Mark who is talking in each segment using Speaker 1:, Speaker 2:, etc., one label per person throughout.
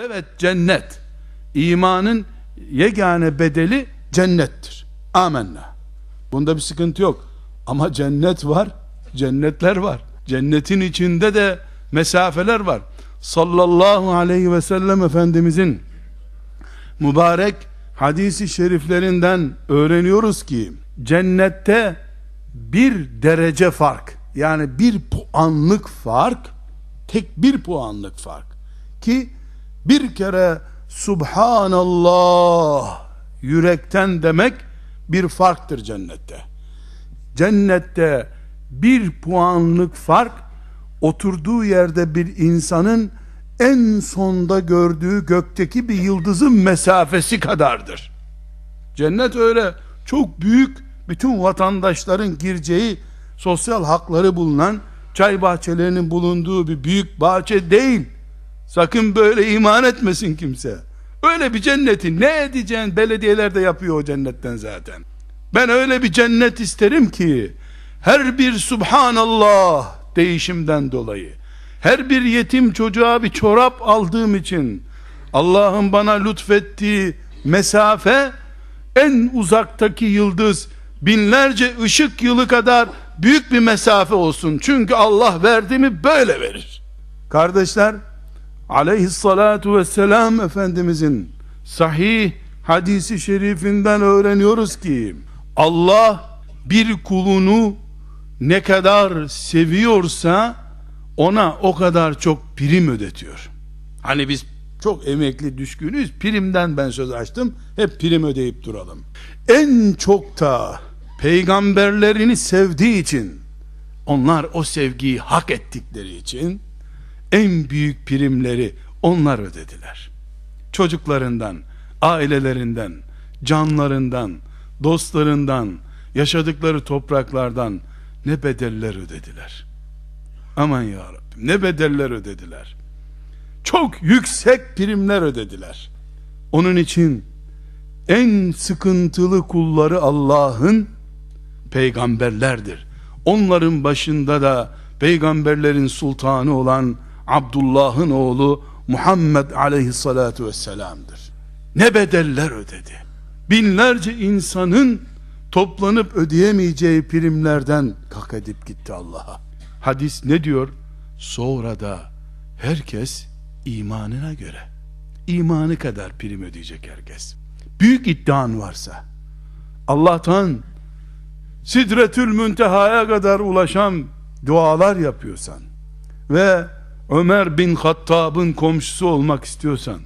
Speaker 1: Evet cennet. İmanın yegane bedeli cennettir. Amenna. Bunda bir sıkıntı yok. Ama cennet var, cennetler var. Cennetin içinde de mesafeler var. Sallallahu aleyhi ve sellem Efendimizin mübarek hadisi şeriflerinden öğreniyoruz ki cennette bir derece fark yani bir puanlık fark tek bir puanlık fark ki bir kere Subhanallah yürekten demek bir farktır cennette. Cennette bir puanlık fark oturduğu yerde bir insanın en sonda gördüğü gökteki bir yıldızın mesafesi kadardır. Cennet öyle çok büyük bütün vatandaşların gireceği sosyal hakları bulunan çay bahçelerinin bulunduğu bir büyük bahçe değil. Sakın böyle iman etmesin kimse. Öyle bir cenneti ne edeceksin belediyeler de yapıyor o cennetten zaten. Ben öyle bir cennet isterim ki her bir subhanallah değişimden dolayı her bir yetim çocuğa bir çorap aldığım için Allah'ın bana lütfettiği mesafe en uzaktaki yıldız binlerce ışık yılı kadar büyük bir mesafe olsun. Çünkü Allah verdi mi böyle verir. Kardeşler aleyhissalatu vesselam Efendimizin sahih hadisi şerifinden öğreniyoruz ki Allah bir kulunu ne kadar seviyorsa ona o kadar çok prim ödetiyor. Hani biz çok emekli düşkünüz. Primden ben söz açtım. Hep prim ödeyip duralım. En çok da peygamberlerini sevdiği için onlar o sevgiyi hak ettikleri için en büyük primleri onlar ödediler. Çocuklarından, ailelerinden, canlarından, dostlarından, yaşadıkları topraklardan ne bedeller ödediler. Aman ya Rabbim ne bedeller ödediler. Çok yüksek primler ödediler. Onun için en sıkıntılı kulları Allah'ın peygamberlerdir. Onların başında da peygamberlerin sultanı olan Abdullah'ın oğlu Muhammed aleyhissalatu vesselam'dır. Ne bedeller ödedi. Binlerce insanın toplanıp ödeyemeyeceği primlerden kalk edip gitti Allah'a. Hadis ne diyor? Sonra da herkes imanına göre imanı kadar prim ödeyecek herkes. Büyük iddian varsa Allah'tan Sidretül Münteha'ya kadar ulaşan dualar yapıyorsan ve Ömer bin Hattab'ın komşusu olmak istiyorsan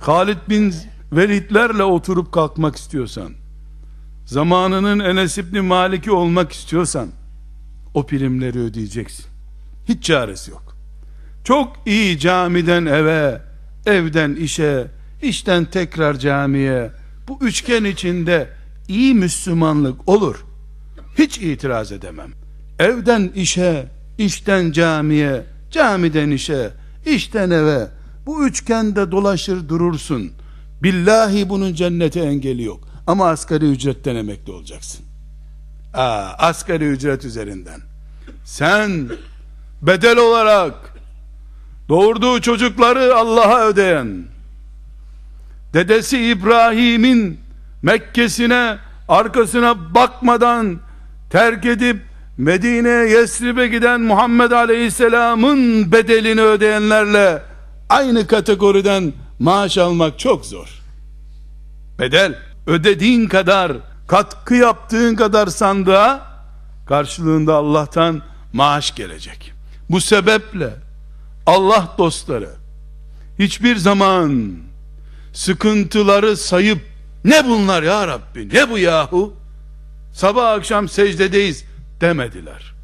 Speaker 1: Halid bin Velidlerle oturup kalkmak istiyorsan zamanının Enes İbni Malik'i olmak istiyorsan o primleri ödeyeceksin. Hiç çaresi yok. Çok iyi camiden eve, evden işe, işten tekrar camiye, bu üçgen içinde iyi Müslümanlık olur. Hiç itiraz edemem. Evden işe, işten camiye, camiden işe, işten eve, bu üçgende dolaşır durursun. Billahi bunun cennete engeli yok. Ama asgari ücretten emekli olacaksın. Aa, asgari ücret üzerinden. Sen bedel olarak doğurduğu çocukları Allah'a ödeyen, dedesi İbrahim'in Mekke'sine arkasına bakmadan terk edip Medine'ye Yesrib'e giden Muhammed Aleyhisselam'ın bedelini ödeyenlerle aynı kategoriden maaş almak çok zor. Bedel ödediğin kadar katkı yaptığın kadar sandığa karşılığında Allah'tan maaş gelecek. Bu sebeple Allah dostları hiçbir zaman sıkıntıları sayıp ne bunlar ya Rabbi ne bu yahu sabah akşam secdedeyiz demediler.